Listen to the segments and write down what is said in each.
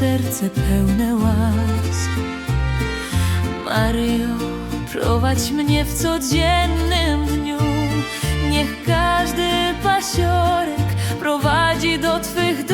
serce pełne łask. Maryjo, prowadź mnie w codziennym dniu. Niech każdy pasiorek prowadzi do Twych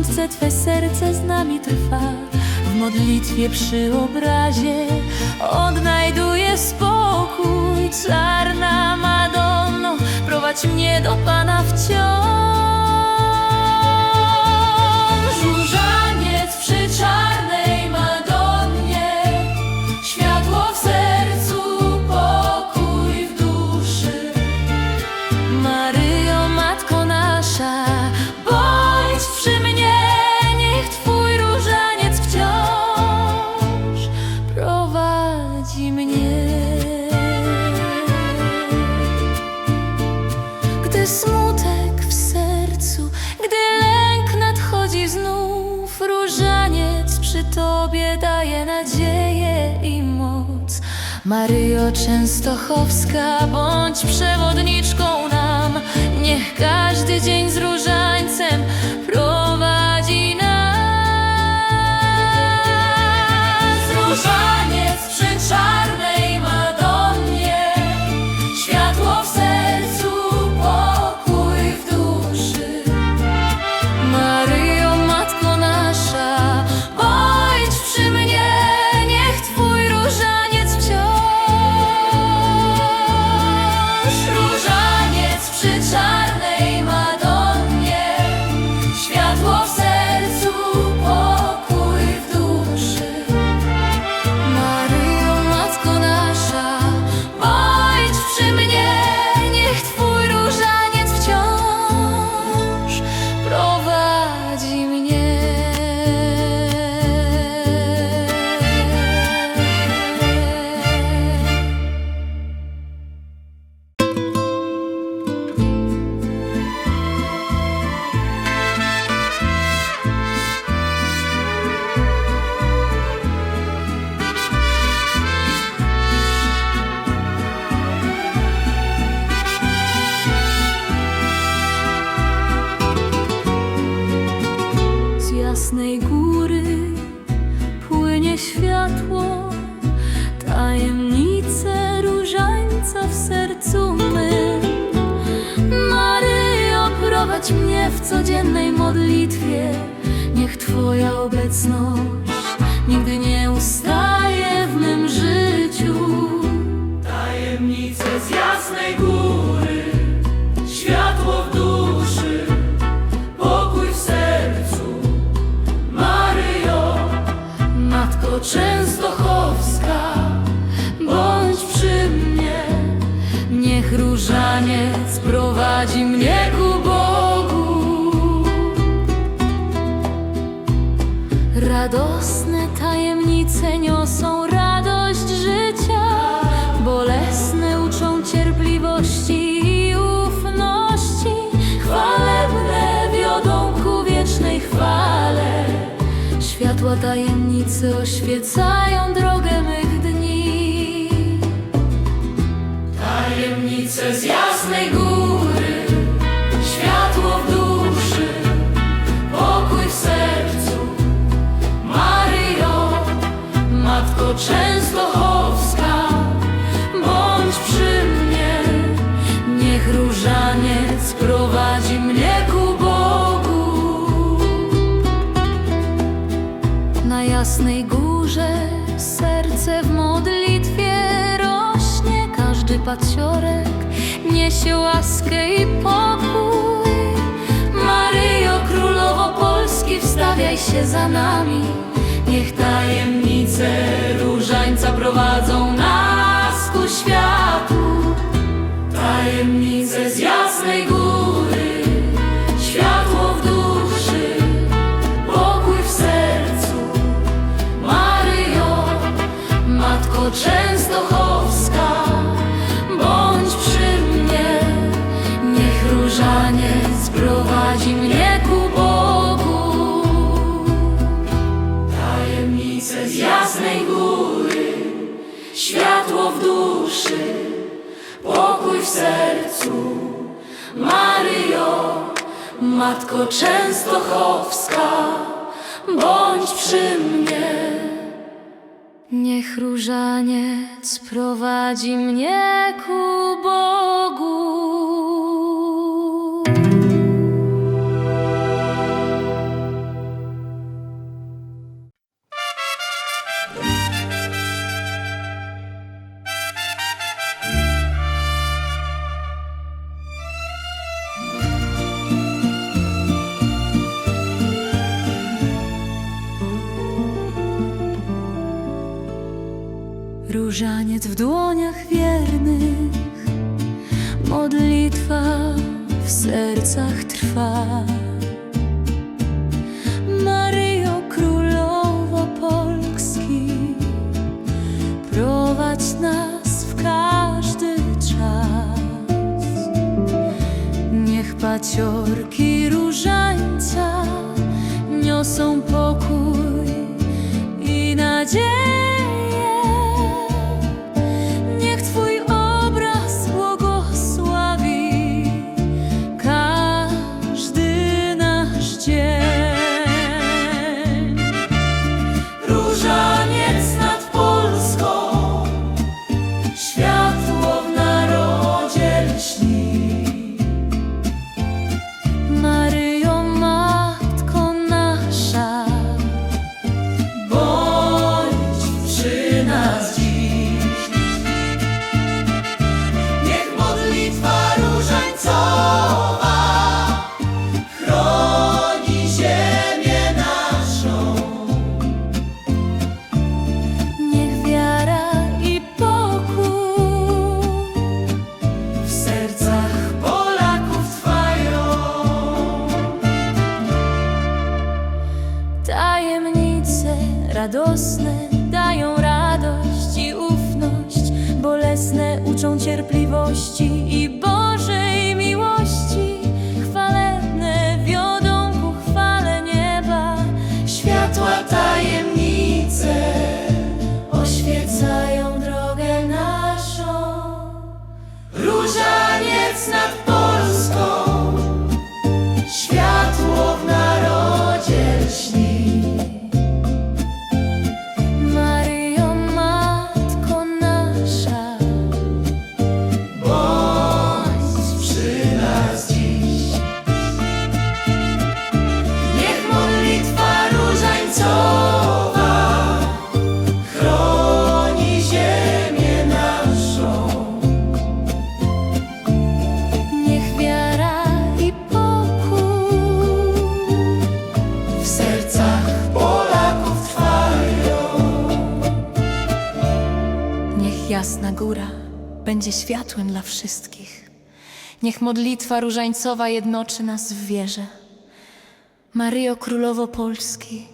dziesiątce Twe serce z nami trwa. W modlitwie przy obrazie odnajduję spokój. Czarna Madonno, prowadź mnie do Pana wciąż. Tobie daje nadzieję i moc. Maryjo Częstochowska, bądź przewodniczką nam, niech każdy dzień z różańcem prowadzi nas. Prowadź mnie w codziennej modlitwie, niech Twoja obecność nigdy nie ustaje w mym życiu. Tajemnice z jasnej góry, światło w duszy, pokój w sercu. Maryjo, Matko Częstochowska, bądź przy mnie, niech różaniec prowadzi mnie ku Bogu. Radosne tajemnice niosą radość życia, bolesne uczą cierpliwości i ufności, chwalebne wiodą ku wiecznej chwale. Światła tajemnicy oświecają drogę mych dni. tajemnice z jasnej góry, Częstochowska, bądź przy mnie, niech różaniec prowadzi mnie ku Bogu. Na jasnej górze serce w modlitwie rośnie, każdy paciorek niesie łaskę i pokój. Maryjo, Królowo Polski, wstawiaj się za nami. Niech tajemnice prowadzą nas ku światu. Tajemnice z jasnej góry, światło w duszy, pokój w sercu. Maryjo, Matko Częstochowska, bądź przy mnie, niech różaniec prowadzi mnie ku Bogu. Tajemnice z jasnej góry, światło w duszy, pokój w sercu. Maryjo, Matko Częstochowska, bądź przy mnie. Niech różaniec prowadzi mnie ku Bogu. Będzie światłem dla wszystkich. Niech modlitwa różańcowa jednoczy nas w wierze. Maryjo Królowo Polski,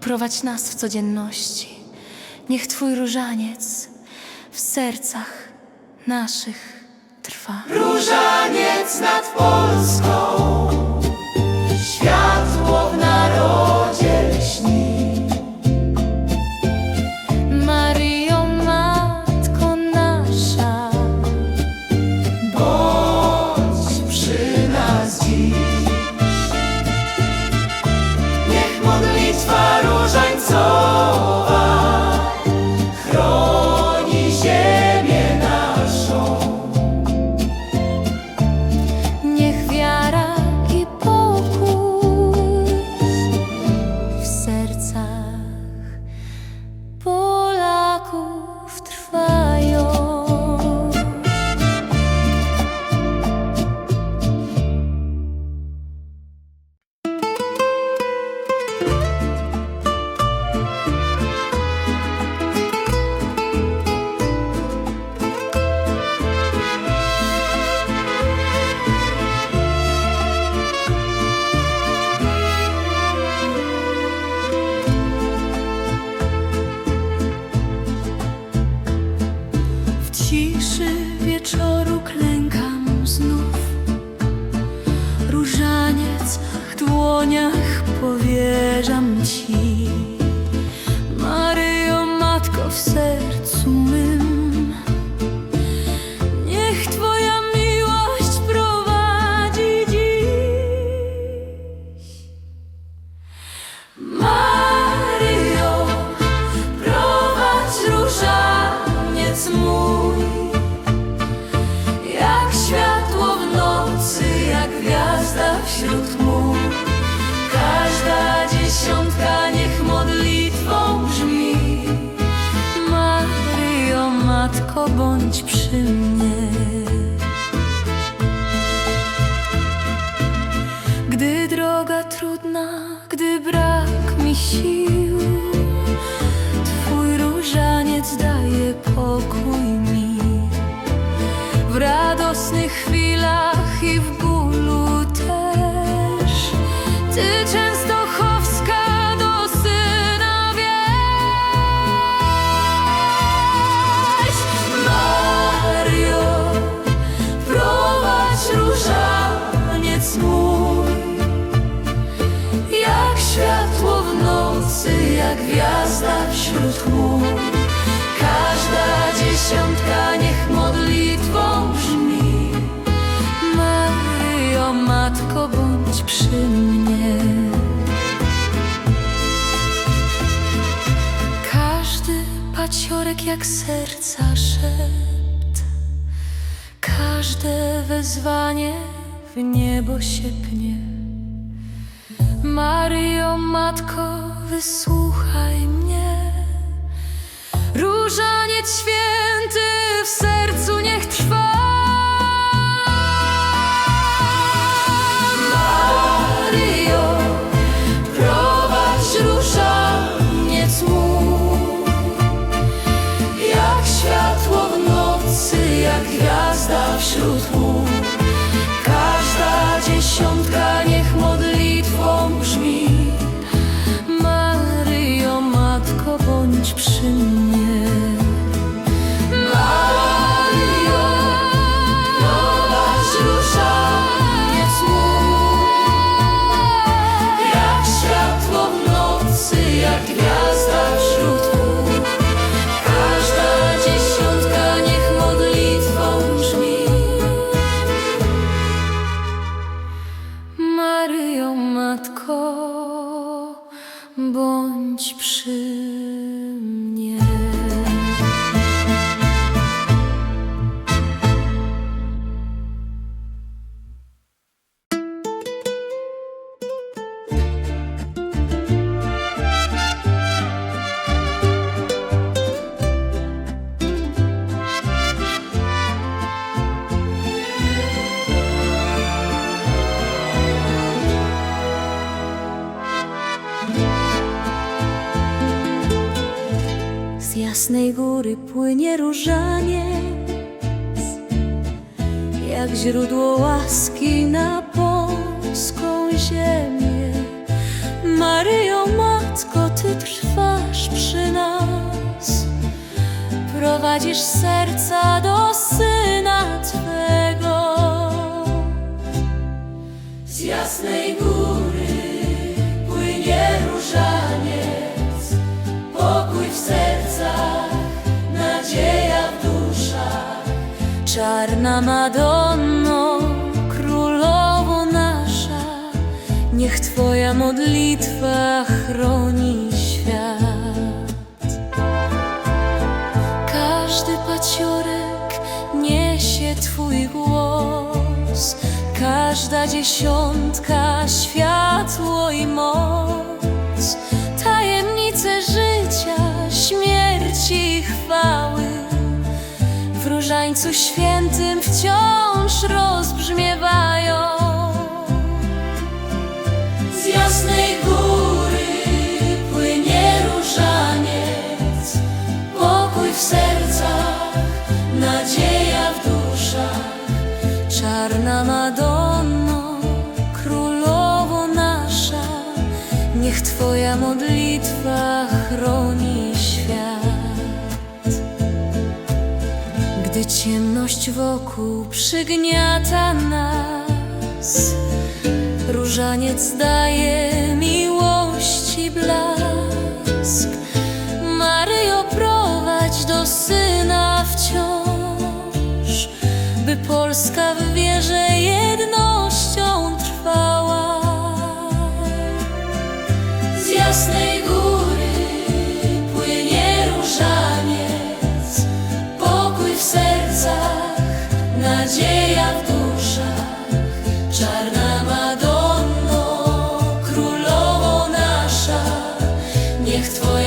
prowadź nas w codzienności. Niech Twój różaniec w sercach naszych trwa. Różaniec nad Polską, sił, Twój różaniec daje pokój wśród chmur. Każda dziesiątka niech modlitwą brzmi. Maryjo, Matko, bądź przy mnie. Każdy paciorek jak serca szept. Każde wezwanie w niebo się pnie. Matko, wysłuchaj mnie Różaniec płynie różaniec, jak źródło łaski na polską ziemię. Maryjo, Matko, Ty trwasz przy nas, prowadzisz serca do Syna Twego. Z jasnej góry Czarna Madonno, królowo nasza, niech Twoja modlitwa chroni świat. Każdy paciorek niesie Twój głos, każda dziesiątka światło i moc, tajemnice życia, śmierci i chwały. Różańcu świętym wciąż rozbrzmiewają. Z jasnej góry płynie różaniec, pokój w sercach, nadzieja w duszach. Czarna Madonno, królowo nasza, niech Twoja modlitwa chroni ciemność wokół przygniata nas, różaniec daje miłość. ніг твоїх.